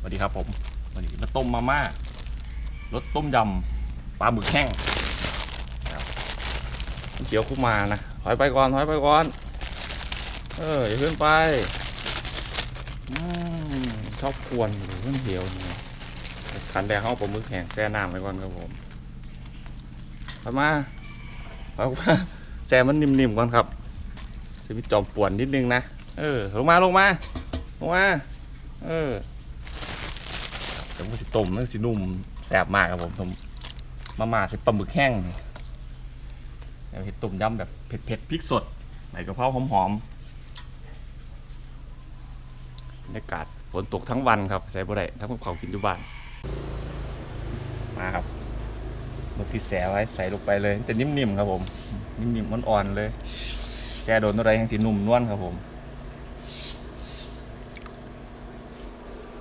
สวัสดีครับผมวันนี้มาต้มมาม่ารสต้มยำปลาหมึกแห้งเดี๋ยวขึ้มานะถอยไปก่อนถอยไปก่อน เอออย่าเพิ่งไปอมชอบกวนอยู่เพิ่งเหี่ยวนี่ขันแดงเข้าปลาหมึกแห้งแช่น้ำไว้ก่อนครับผมถอยมาถอยมาแช่มันนิ่มๆก่อนครับจะมีจอมป่วนนิดนึงนะเออลงมาลงมาลงมาเออ เดี๋ยวมันสิต้มมันสินุ่มแซ่บมากครับผมต้มมาม่าใส่ปลาหมึกแห้งเดี๋ยวเห็ดต้มยำแบบเผ็ดๆพริกสดใส่กะเพราหอมๆบรรยากาศฝนตกทั้งวันครับใส่บ่ได้ทั้งเขากินอยู่บ้านมาครับหมึกที่แสไว้ใส่ลงไปเลย แต่นิ่มๆครับผม นิ่มๆมันอ่อนๆเลยแซ่โดนอะไรยังสินุ่มนวลครับผม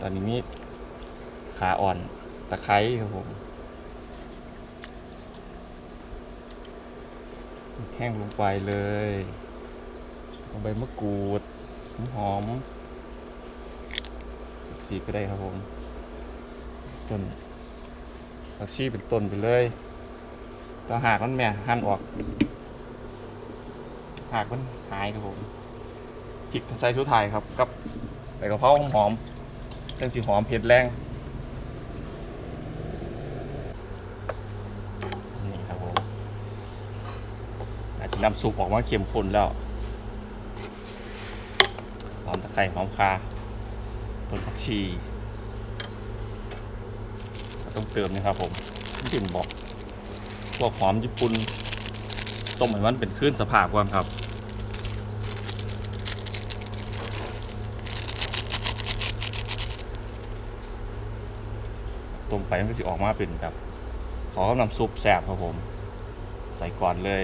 ตอนนี้มี ขาอ่อนตะไคร้ครับผมแห้งลงไปเลยลงใบมะกรูดหอมสักสีก็ได้ครับผมต้นผักชีเป็นต้นไปเลยตัวหากมันแม่หั่นออกหากมันหายครับผมพริกใส่ชุดไทยครับ กับใบกระเพราหอมๆจังสีหอมเผ็ดแรง นี่ครับผมอาจจะ น้ำซุปออกมาเค็มข้นแล้วหอมตะไคร้หอมคาต้นผักชีต้องเติมนะครับผมที่ถึงบอกพวกหอมญี่ปุ่นต้มให้มันเป็นคลื่นสภาพก่อนครับต้มไปมันก็จะออกมาเป็นแบบขอน้ำซุปแซ่บครับผม ใส่ก่อนเลย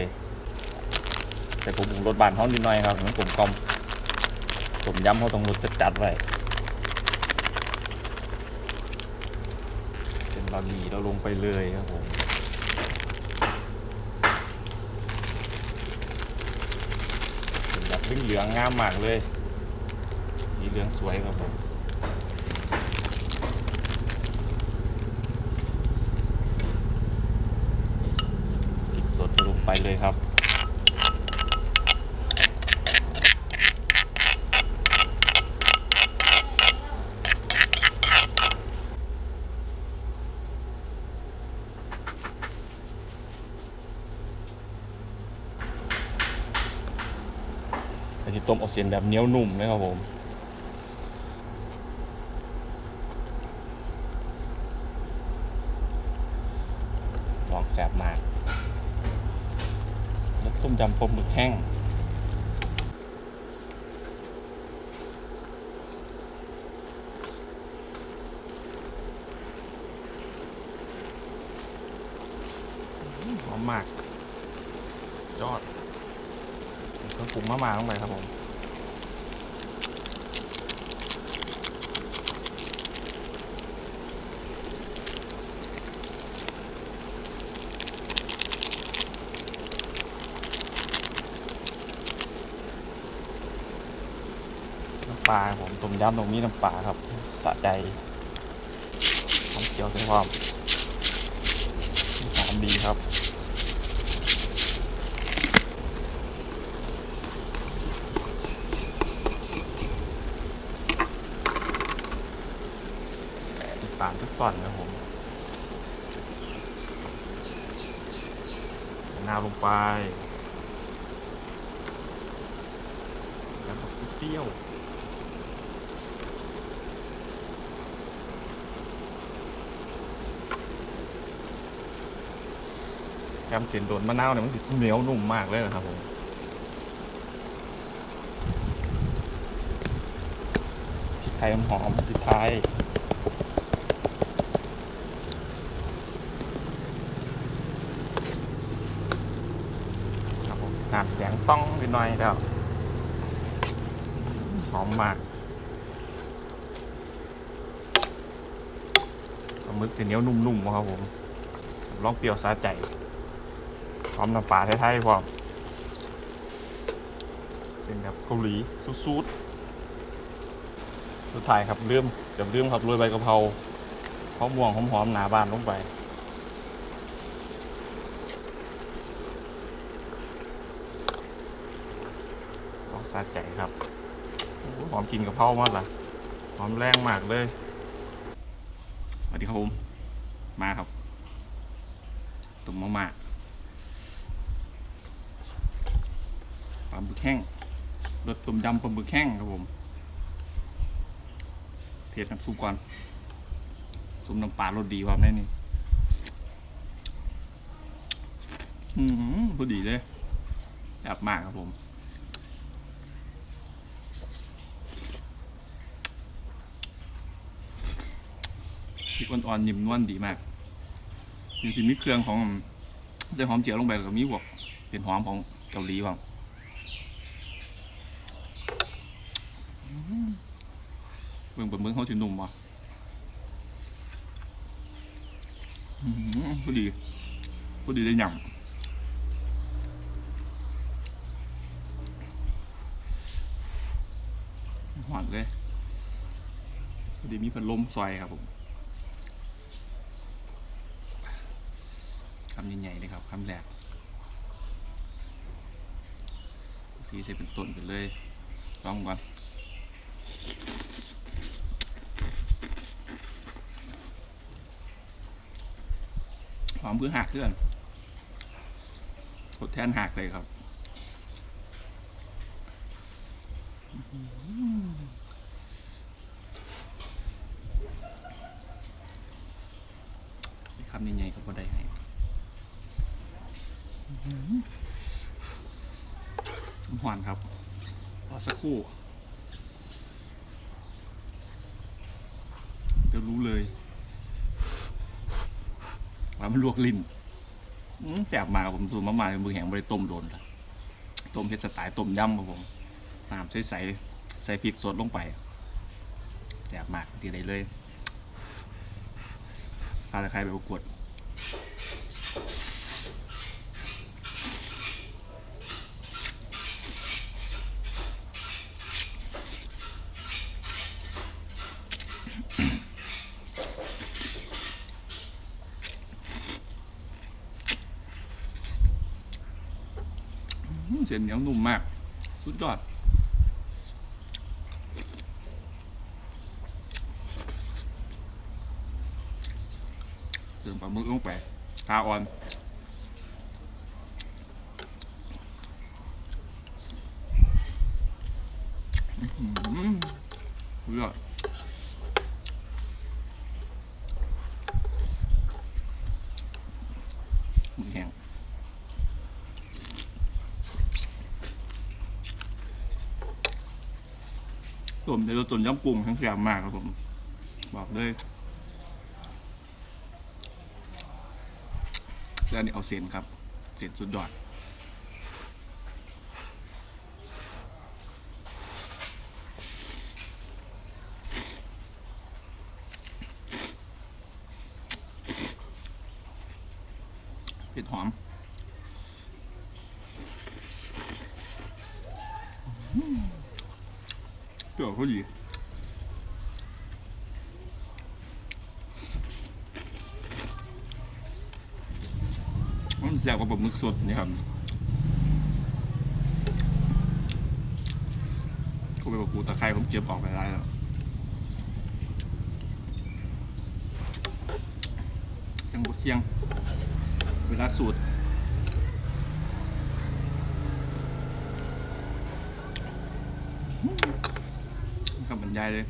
ใส่ผงปรุงรสบานเขานิดหน่อยครับมันกลมกลมต้มยำเขาต้องรสจัดๆไว้เป็นบะหมี่เราลงไปเลยครับผมเป็นแบบเหลืองงามมากเลย สีเหลืองสวยครับผมพริกสดลงไปเลยครับ ต้มออกเสียนแบบเนี้ยวนุ่มนะครับผมลองแสบมากแล้วต้มยำปลาหมึกแห้งหอมมากยอดเครื่องปรุงมะมาลงไปครับผม ปลาผมต้มยำตรงนี้น้ำปลาครับสะใจหอมเจียวใส่ความหอมดีครับติดตามทุกส่อนนะผมนาลงไปแล้วก็เปรี้ยว มเสียนโดนมะนาวเนี่ยมันสิเหนียวนุ่มมากเลยนะครับผมพริกไทยหอมพริกไทยครับผมน้ำแข็งต้องนิดหน่อยแล้วหอมมากปลาหมึกจะเหนียวนุ่มๆครับผมลองเปรี้ยวสาใจ อมน้ำปลาไทยๆพร้อมเส้นแบบเกาหลีสุดๆสุดท้ายครับลืมเกือบลืมครับโรยใบกะเพราข้าวม่วงหอมๆหนาบานลงไปลองสาใจครับหอมกินกะเพรามากล่ะหอมแรงมากเลยสวัสดีครับผมมาครับตุ่มมะม่าปลาบึกแห้งรสต้มยำปลาบึกแห้งครับผมเทศน้ำซุปก่อนซุปน้ำปลารสดีความแน่นี่อืมพอดีเลยแบบมากครับผมพริกอ่อนๆนิ่มนวลดีมากมีสิมีเครื่องของใส่หอมเจียวลงไปแล้วก็มีพวกเป็นหอมของเกาหลีบ้างอืมเบิ่งเบิ่งเบิ่งเขาสินุ่มว่ะพอดีพอดีได้หยำหวานเลยพอดีมีพัดลมซอยครับผมคำใหญ่ๆเลยครับคำแรกสีใส่เป็นต้นไปเลยลองก่อน มเพื่อหักเพื่อนทดแทนหักเลยครับคำใหญ่ๆก็พอได้ให้หวานครับรอสักครู่จะรู้เลยามันลวกลิ้นแสบมาผมสูตรมามามือแห้งบริต้มโดนละต้มเฮ็ดสไตล์ต้มยำครับผมน้ำใสๆใส่พริกสดลงไปแสบมากทีไรเลยพาตะไครไปประกวด อืม เส้นเหนียวนุ่มมาก สุดยอด เติมปลาหมึกลงไปปลาอ่อน อื้อหือสุดยอดหมึกแห้ง ผมในรสต้นยำกุ้งทั้งแซ่บมากครับผม บอกเลยแล้วนี่เอาเส้นครับเส้นสุดยอดเผ็ดหอมเป รี้ยวเขาดีมันแซ่บกว่าปลาหมึกสดนี่ครับกูไปบอกกูตะไคร้ผมเก็บออกไปได้แล้วจังบดเคียง เวลาสูตร คำบรรยายเลย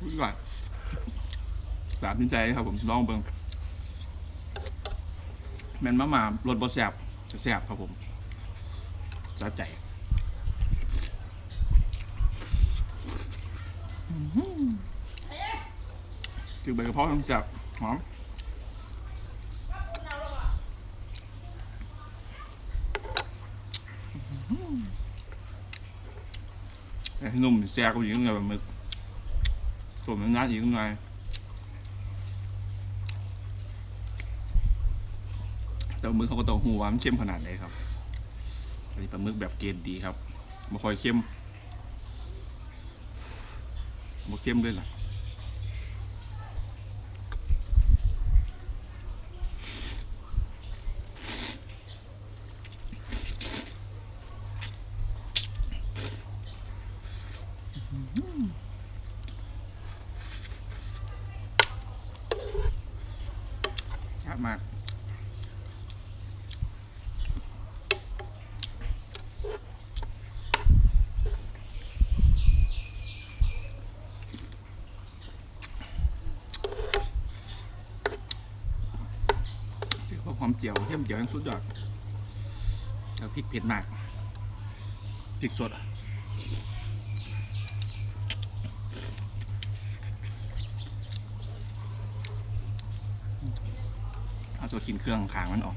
อุ้ยก่อนสามสินใจครับผมลองเบิ่ง แมนมาม่ารสบดแสบแสบครับผมสะใจคือใบกระเพาะต้องจับหอมนุ่มแซ่บก็อยู่ข้างในแบบมึกส่วนมันน่าอยู่ข้างใน แต่ว่ามึกเขาก็ต้องหูว่ามันเข้มขนาดไหนครับอันนี้ปลาหมึกแบบเกรดดีครับไม่ค่อยเข้มบ่เข้มเลยล่ะมาก ความเจียวเข้มเจียวยังสุดยอดแล้วพริกเผ็ดมากพริกสดเอาตัวกินเครื่องขางมันออก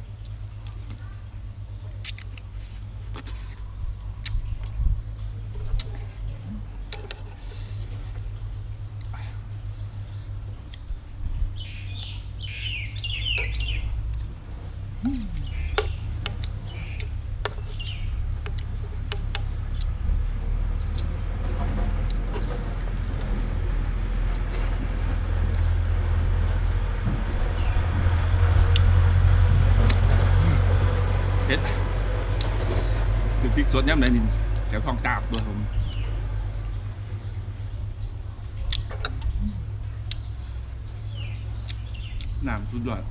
เผ็ด คือพริกสดย่ำไหนนินแถวทองตาบด้วยผมน้ำสุดยอด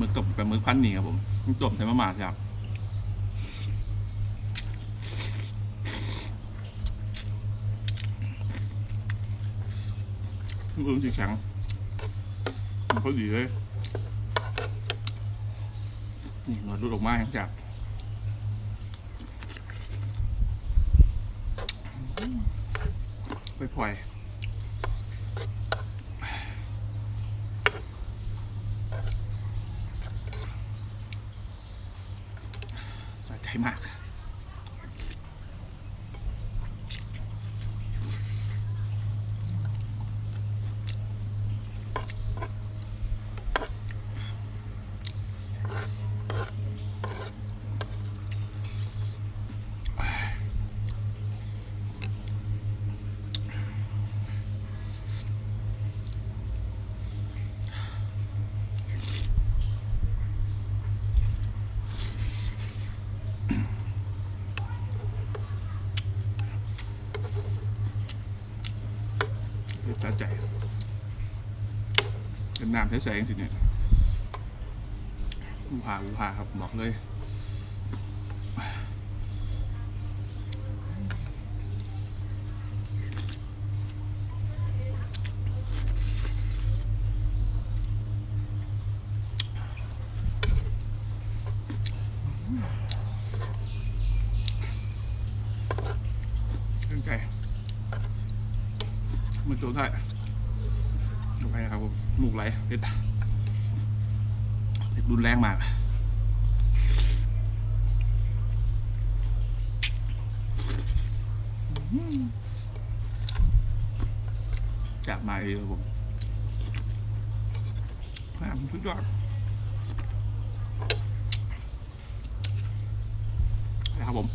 มือตบเป็นมือพันนี่ครับผมมันตบใส่มะหมาครับมือสีแข็งมันเขาดีเลยนี่หนดรุดออกมาอย่างจากไปปล่อยสะใจมาก สะใจ เป็นน้ำใสๆจริงๆเนี่ยผู้พาผู้พาครับบอกเลยตั้งใจมันตัวได้ ลงไปนะครับผมหมูกไหลเผ็ดเผ็ดรุนแรงมากจากมาเองครับผมแม่งสุดยอดนะครับผม